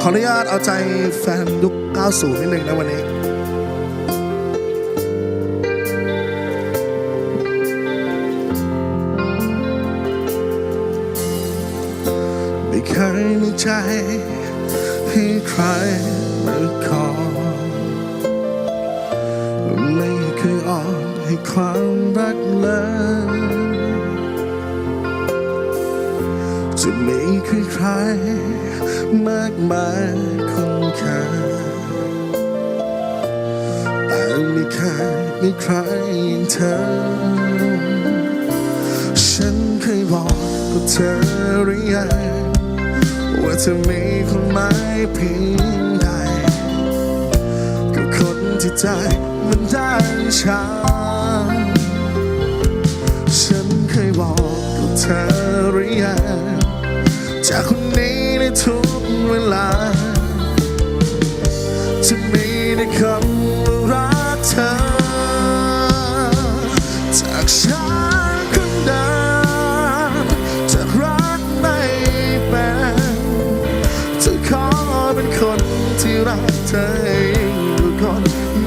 ขออนุญาตเอาใจแฟนยุค90 นิดนึงนะวันนี้ ไม่เคยมีใจให้ใครมาขอไม่เคยอ่อนให้ความรักเลย จะมีใครใคร มากมายคนแค่แต่ไม่เคยมีใครอย่างเธอ ฉันเคยบอกกับเธอหรือยังว่าเธอมีคนหมายเพียงใดกับคนที่ใจมันได้ช้าฉันเคยบอกกับเธอหรือยัง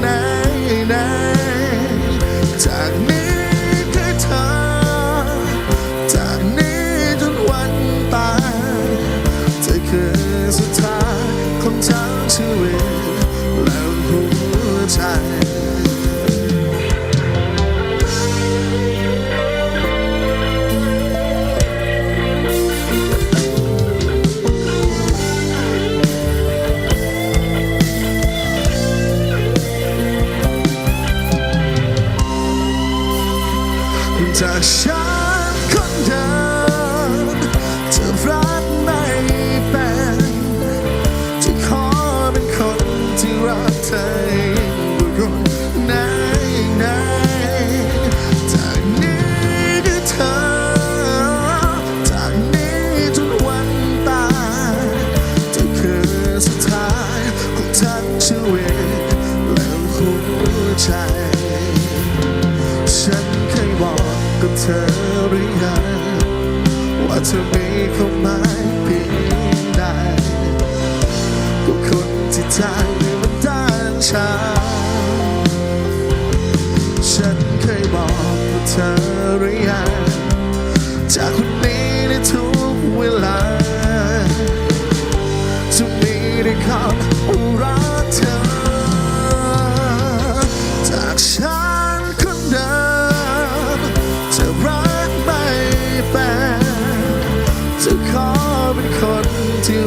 ไหนไหนจากนี้คือเธอ จากนี้จนวันตายเธอคือสุดท้ายของทั้งชีวิตและหัวใจ จากฉันคนเดิมจะรักไม่เป็นจะขอเป็นคนที่รักเธออยู่คนไหนไหนจากนี้คือเธอจากนี้จนวันตายเธอคือสุดท้ายของทั้งชีวิตและหัวใจ เธอหรือยังว่าเธอมีความหมายเพียงใดกับคนที่ใจมันด้านชาฉันเคยบอกกับเธอหรือยังจากคนนี้ในทุกเวลาจะมีได้คำว่ารักเธอ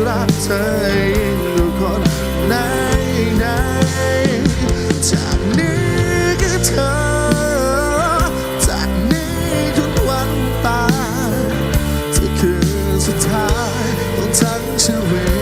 รักเธอทุกคนไหนไหนจากนี้ก็เธอ จากนี้ทุกวันตายเธอคือสุดท้ายของทั้งชีวิต